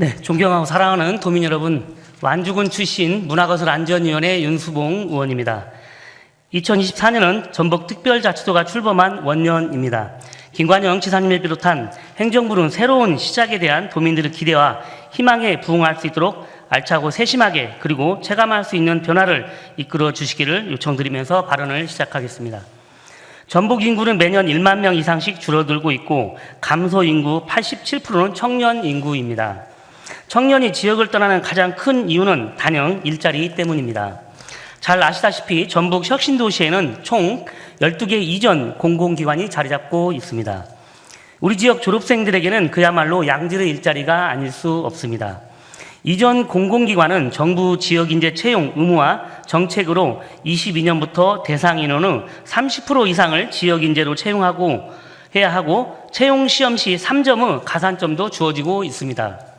네, 존경하고 사랑하는 도민 여러분, 완주군 출신 문화거슬안전위원회 윤수봉 의원입니다. 2024년은 전북특별자치도가 출범한 원년입니다. 김관영 지사님을 비롯한 행정부는 새로운 시작에 대한 도민들의 기대와 희망에 부응할 수 있도록 알차고 세심하게 그리고 체감할 수 있는 변화를 이끌어 주시기를 요청드리면서 발언을 시작하겠습니다. 전북 인구는 매년 1만 명 이상씩 줄어들고 있고 감소 인구 87%는 청년 인구입니다. 청년이 지역을 떠나는 가장 큰 이유는 단연 일자리 때문입니다. 잘 아시다시피 전북 혁신도시에는 총 12개 이전 공공기관이 자리 잡고 있습니다. 우리 지역 졸업생들에게는 그야말로 양질의 일자리가 아닐 수 없습니다. 이전 공공기관은 정부 지역 인재 채용 의무화 정책으로 22년부터 대상 인원의 30% 이상을 지역 인재로 채용하고 해야 하고 채용 시험 시 3점의 가산점도 주어지고 있습니다.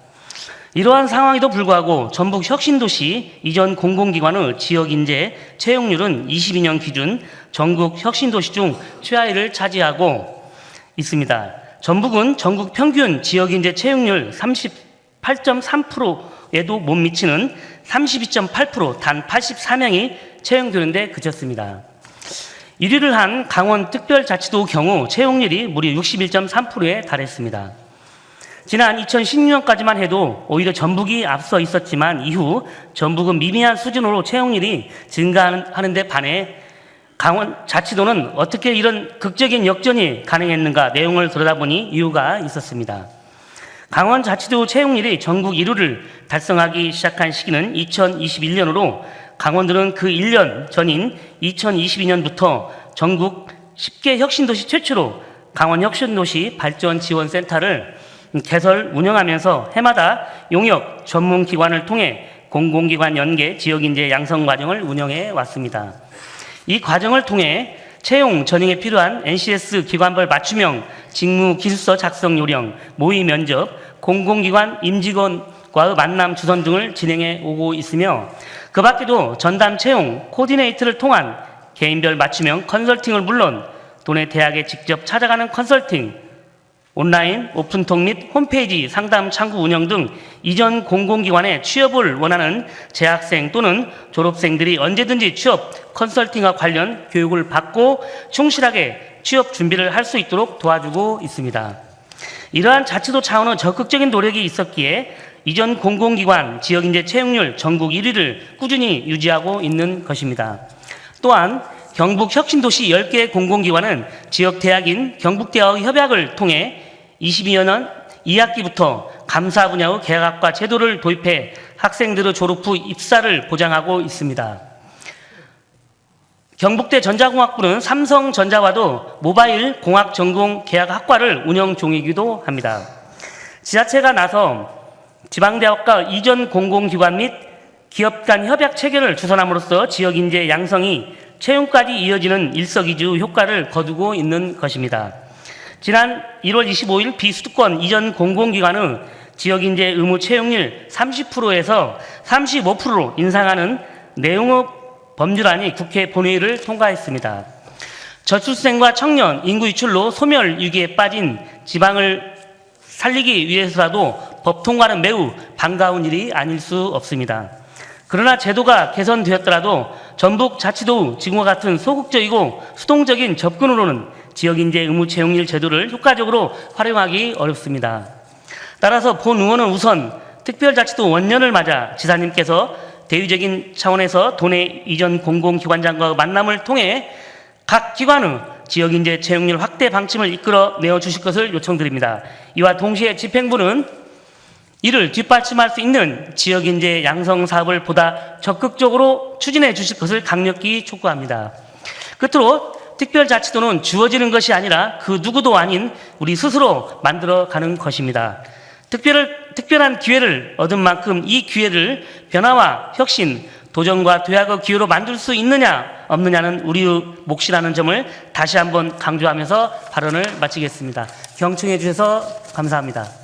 이러한 상황에도 불구하고 전북 혁신도시 이전 공공기관의 지역인재 채용률은 22년 기준 전국 혁신도시 중 최하위를 차지하고 있습니다. 전북은 전국 평균 지역인재 채용률 38.3%에도 못 미치는 32.8%단 84명이 채용되는데 그쳤습니다. 1위를 한 강원 특별자치도 경우 채용률이 무려 61.3%에 달했습니다. 지난 2016년까지만 해도 오히려 전북이 앞서 있었지만 이후 전북은 미미한 수준으로 채용률이 증가하는 데 반해 강원 자치도는 어떻게 이런 극적인 역전이 가능했는가 내용을 들여다보니 이유가 있었습니다. 강원 자치도 채용률이 전국 1위를 달성하기 시작한 시기는 2021년으로 강원도는 그 1년 전인 2022년부터 전국 10개 혁신도시 최초로 강원 혁신도시 발전 지원센터를 개설 운영하면서 해마다 용역 전문 기관을 통해 공공기관 연계 지역 인재 양성 과정을 운영해 왔습니다. 이 과정을 통해 채용 전형에 필요한 NCS 기관별 맞춤형 직무 기술서 작성 요령, 모의 면접, 공공기관 임직원과의 만남 주선 등을 진행해 오고 있으며 그 밖에도 전담 채용 코디네이트를 통한 개인별 맞춤형 컨설팅을 물론 도내 대학에 직접 찾아가는 컨설팅, 온라인, 오픈톡 및 홈페이지 상담 창구 운영 등 이전 공공기관에 취업을 원하는 재학생 또는 졸업생들이 언제든지 취업 컨설팅과 관련 교육을 받고 충실하게 취업 준비를 할 수 있도록 도와주고 있습니다. 이러한 자치도 차원의 적극적인 노력이 있었기에 이전 공공기관 지역인재 채용률 전국 1위를 꾸준히 유지하고 있는 것입니다. 또한 경북 혁신도시 10개 공공기관은 지역 대학인 경북대학의 협약을 통해 22년 2학기부터 감사 분야의 계약과 제도를 도입해 학생들의 졸업 후 입사를 보장하고 있습니다. 경북대 전자공학부는 삼성전자와도 모바일 공학 전공 계약 학과를 운영 중이기도 합니다. 지자체가 나서 지방대학과 이전 공공기관 및 기업 간 협약 체결을 주선함으로써 지역 인재 양성이 채용까지 이어지는 일석이조 효과를 거두고 있는 것입니다. 지난 1월 25일 비수도권 이전 공공기관의 지역인재 의무 채용률 30%에서 35%로 인상하는 내용의 법률안이 국회 본회의를 통과했습니다. 저출생과 청년, 인구 유출로 소멸 위기에 빠진 지방을 살리기 위해서라도 법 통과는 매우 반가운 일이 아닐 수 없습니다. 그러나 제도가 개선되었더라도 전북 자치도 지금과 같은 소극적이고 수동적인 접근으로는 지역인재 의무 채용일 제도를 효과적으로 활용하기 어렵습니다. 따라서 본 의원은 우선 특별자치도 원년을 맞아 지사님께서 대위적인 차원에서 도내 이전 공공기관장과 만남을 통해 각 기관의 지역인재 채용률 확대 방침을 이끌어 내어 주실 것을 요청드립니다. 이와 동시에 집행부는 이를 뒷받침할 수 있는 지역 인재 양성 사업을 보다 적극적으로 추진해 주실 것을 강력히 촉구합니다. 끝으로 특별자치도는 주어지는 것이 아니라 그 누구도 아닌 우리 스스로 만들어 가는 것입니다. 특별을, 특별한 기회를 얻은 만큼 이 기회를 변화와 혁신, 도전과 도약의 기회로 만들 수 있느냐 없느냐는 우리의 몫이라는 점을 다시 한번 강조하면서 발언을 마치겠습니다. 경청해 주셔서 감사합니다.